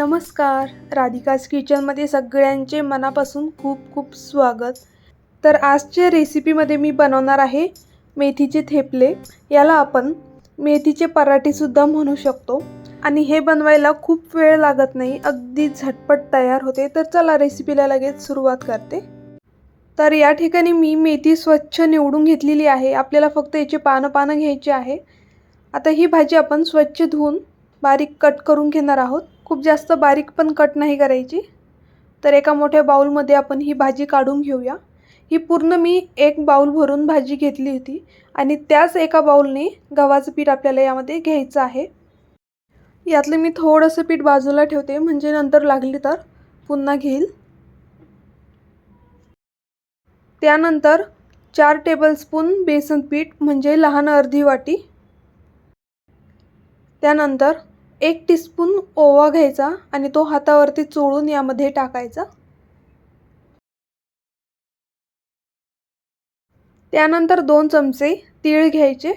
नमस्कार. राधिकाज किचनमध्ये सगळ्यांचे मनापासून खूप खूप स्वागत. तर आजच्या रेसिपीमध्ये मी बनवणार आहे मेथीचे थेपले. याला आपण मेथीचे पराठेसुद्धा म्हणू शकतो. आणि हे बनवायला खूप वेळ लागत नाही. अगदी झटपट तयार होते. तर चला रेसिपीला लगेच सुरुवात करते. तर या ठिकाणी मी मेथी स्वच्छ निवडून घेतलेली आहे. आपल्याला फक्त याचे पानं पानं घ्यायचे आहे. आता ही भाजी आपण स्वच्छ धुवून बारीक कट करून घेणार आहोत. खूप जास्त बारीक पण कट नाही करायची. तर एका मोठ्या बाऊलमध्ये आपण ही भाजी काढून घेऊया. ही पूर्ण मी एक बाऊल भरून भाजी घेतली होती आणि त्याच एका बाऊलने गव्हाचं पीठ आपल्याला यामध्ये घ्यायचं आहे. यातलं मी थोडंसं पीठ बाजूला ठेवते म्हणजे नंतर लागली तर पुन्हा घेईल. त्यानंतर चार टेबलस्पून बेसन पीठ म्हणजे लहान अर्धी वाटी. त्यानंतर एक टीस्पून ओवा घ्यायचा आणि तो हातावरती चोळून यामध्ये टाकायचा. त्यानंतर दोन चमचे तीळ घ्यायचे.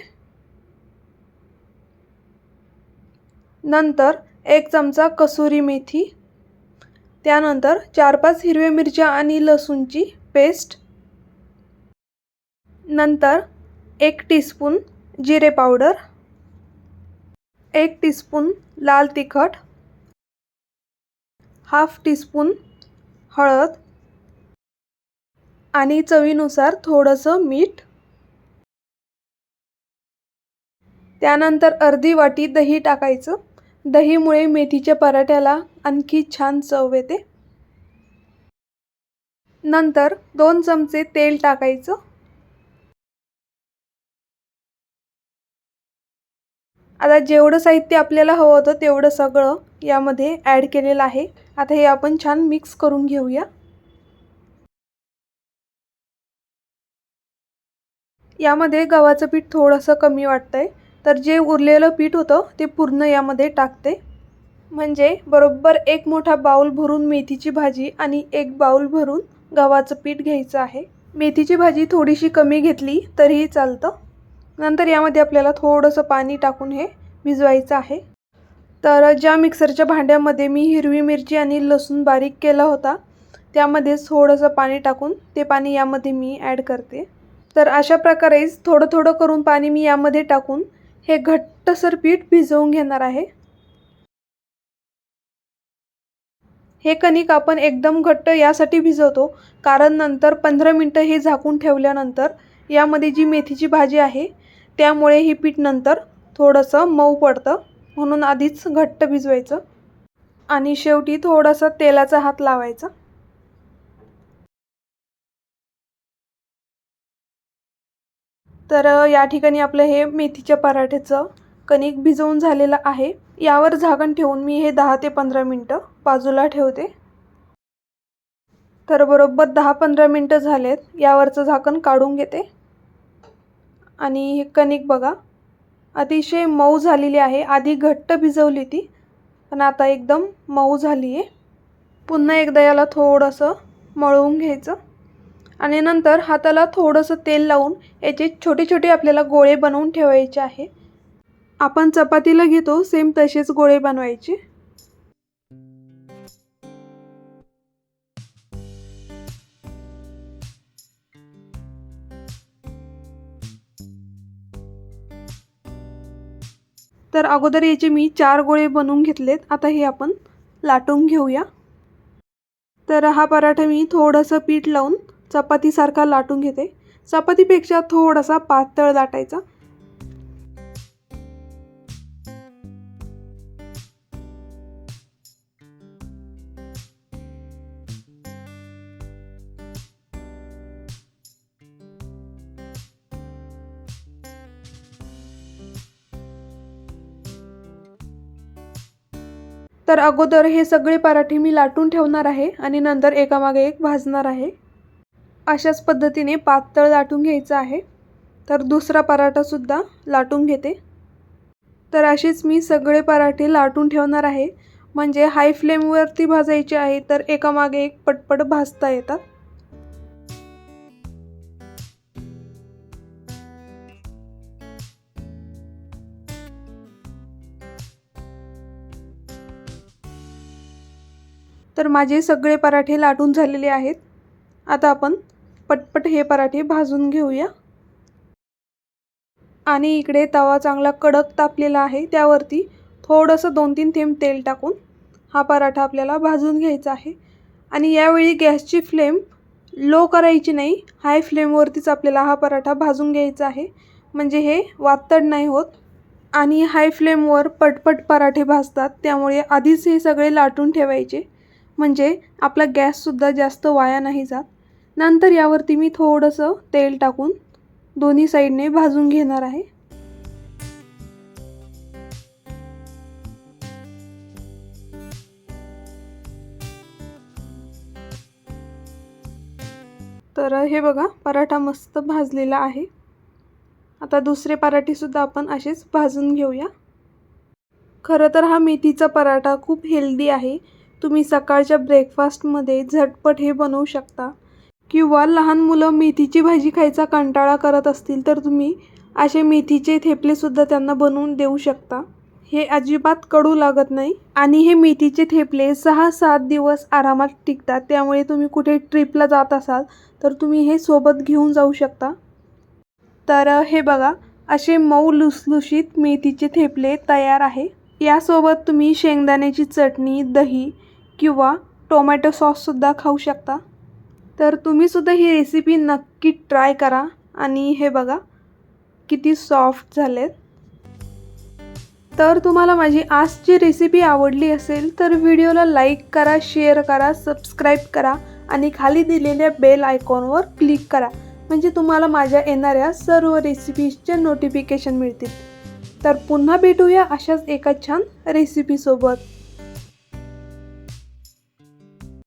नंतर एक चमचा कसुरी मेथी. त्यानंतर चार पाच हिरव्या मिरच्या आणि लसूणची पेस्ट. नंतर एक टीस्पून जिरे पावडर. एक टीस्पून लाल तिखट हाफ टीस्पून हळद आणि चवीनुसार थोडंसं मीठ. त्यानंतर अर्धी वाटी दही टाकायचं. दहीमुळे मेथीच्या पराठ्याला आणखी छान चव येते. नंतर दोन चमचे तेल टाकायचं. आता जेवढं साहित्य आपल्याला हवं होतं तेवढं सगळं यामध्ये ॲड केलेलं आहे. आता हे आपण छान मिक्स करून घेऊया. यामध्ये गव्हाचं पीठ थोडंसं कमी वाटतं आहे तर जे उरलेलं पीठ होतं ते पूर्ण यामध्ये टाकते. म्हणजे बरोबर एक मोठा बाऊल भरून मेथीची भाजी आणि एक बाऊल भरून गव्हाचं पीठ घ्यायचं आहे. मेथीची भाजी थोडीशी कमी घेतली तरीही चालतं. नंतर यामध्ये आपल्याला थोडंसं पाणी टाकून हे भिजवायचं आहे. तर ज्या मिक्सरच्या भांड्यामध्ये मी हिरवी मिरची आणि लसूण बारीक केला होता त्यामध्येच थोडंसं पाणी टाकून ते पाणी यामध्ये मी ॲड करते. तर अशा प्रकारेच थोडं थोडं करून पाणी मी यामध्ये टाकून हे घट्टसर पीठ भिजवून घेणार आहे. हे कणिक आपण एकदम घट्ट यासाठी भिजवतो कारण नंतर पंधरा मिनटं हे झाकून ठेवल्यानंतर यामध्ये जी मेथीची भाजी आहे त्यामुळे ही पीठ नंतर थोडंसं मऊ पडतं. म्हणून आधीच घट्ट भिजवायचं. आणि शेवटी थोडासा तेलाचा हात लावायचा. तर या ठिकाणी आपलं हे मेथीच्या पराठ्याचं कणिक भिजवून झालेलं आहे. यावर झाकण ठेवून मी हे दहा ते पंधरा मिनटं बाजूला ठेवते. तर बरोबर दहा पंधरा मिनटं झालेत. यावरचं झाकण काढून घेते. आणि हे कणिक बघा. अतिशय मऊ झालेली आहे. आधी घट्ट भिजवली ती पण आता एकदम मऊ झाली आहे पुन्हा एकदा याला थोडंसं मळवून घ्यायचं आणि नंतर हाताला थोडंसं तेल लावून याचे छोटे छोटे आपल्याला गोळे बनवून ठेवायचे आहे. आपण चपातीला घेतो सेम तसेच गोळे बनवायचे. तर अगोदर याचे मी चार गोळे बनवून घेतलेत. आता हे आपण लाटून घेऊया. तर हा पराठा मी थोडंसं पीठ लावून चपातीसारखा लाटून घेते. चपातीपेक्षा थोडासा पातळ लाटायचा. तर अगोदर हे सगळे पराठे मी लाटून ठेवणार आहे आणि नंतर एकामागे एक भाजणार आहे. अशाच पद्धतीने पातळ लाटून घ्यायचं आहे. तर दुसरा पराठासुद्धा लाटून घेते. तर असेच मी सगळे पराठे लाटून ठेवणार आहे. म्हणजे हाय फ्लेमवरती भाजायचे आहे तर एकामागे एक पटपट भाजता येतात. तर माझे सगळे पराठे लाटून झालेले आहेत. आता आपण पटपट हे पराठे भाजून घेऊया. आणि इकडे तवा चांगला कडक तापलेला आहे. त्यावरती थोडंसं दोन तीन थेंब तेल टाकून हा पराठा आपल्याला भाजून घ्यायचा आहे. आणि यावेळी गॅसची फ्लेम लो करायची नाही. हाय फ्लेमवरतीच आपल्याला हा पराठा भाजून घ्यायचा आहे. म्हणजे हे वातड नाही होत. आणि हाय फ्लेमवर पटपट पराठे भाजतात. त्यामुळे आधीच हे सगळे लाटून ठेवायचे. म्हणजे आपला गॅससुद्धा जास्त वाया नाही जात. नंतर यावरती मी थोडंसं तेल टाकून दोन्ही साईडने भाजून घेणार आहे. तर हे बघा पराठा मस्त भाजलेला आहे. आता दुसरे पराठेसुद्धा आपण असेच भाजून घेऊया. खरं तर हा मेथीचा पराठा खूप हेल्दी आहे. तुम्ही सकाळच्या ब्रेकफास्टमध्ये झटपट हे बनवू शकता. किंवा लहान मुलं मेथीची भाजी खायचा कंटाळा करत असतील तर तुम्ही असे मेथीचे थेपलेसुद्धा त्यांना बनवून देऊ शकता. हे अजिबात कडू लागत नाही आणि हे मेथीचे थेपले सहा सात दिवस आरामात टिकतात. त्यामुळे तुम्ही कुठे ट्रिपला जात असाल तर तुम्ही हे सोबत घेऊन जाऊ शकता. तर हे बघा असे मऊ लुसलुशीत मेथीचे थेपले तयार आहे. यासोबत तुम्ही शेंगदाण्याची चटणी दही किंवा टोमॅटो सॉससुद्धा खाऊ शकता. तर तुम्हीसुद्धा ही रेसिपी नक्की ट्राय करा आणि हे बघा किती सॉफ्ट झालेत. तर तुम्हाला माझी आजची रेसिपी आवडली असेल तर व्हिडिओला लाईक करा शेअर करा सबस्क्राईब करा आणि खाली दिलेल्या बेल आयकॉनवर क्लिक करा. म्हणजे तुम्हाला माझ्या येणाऱ्या सर्व रेसिपीजचे नोटिफिकेशन मिळतील. तर पुन्हा भेटूया अशाच एका छान रेसिपीसोबत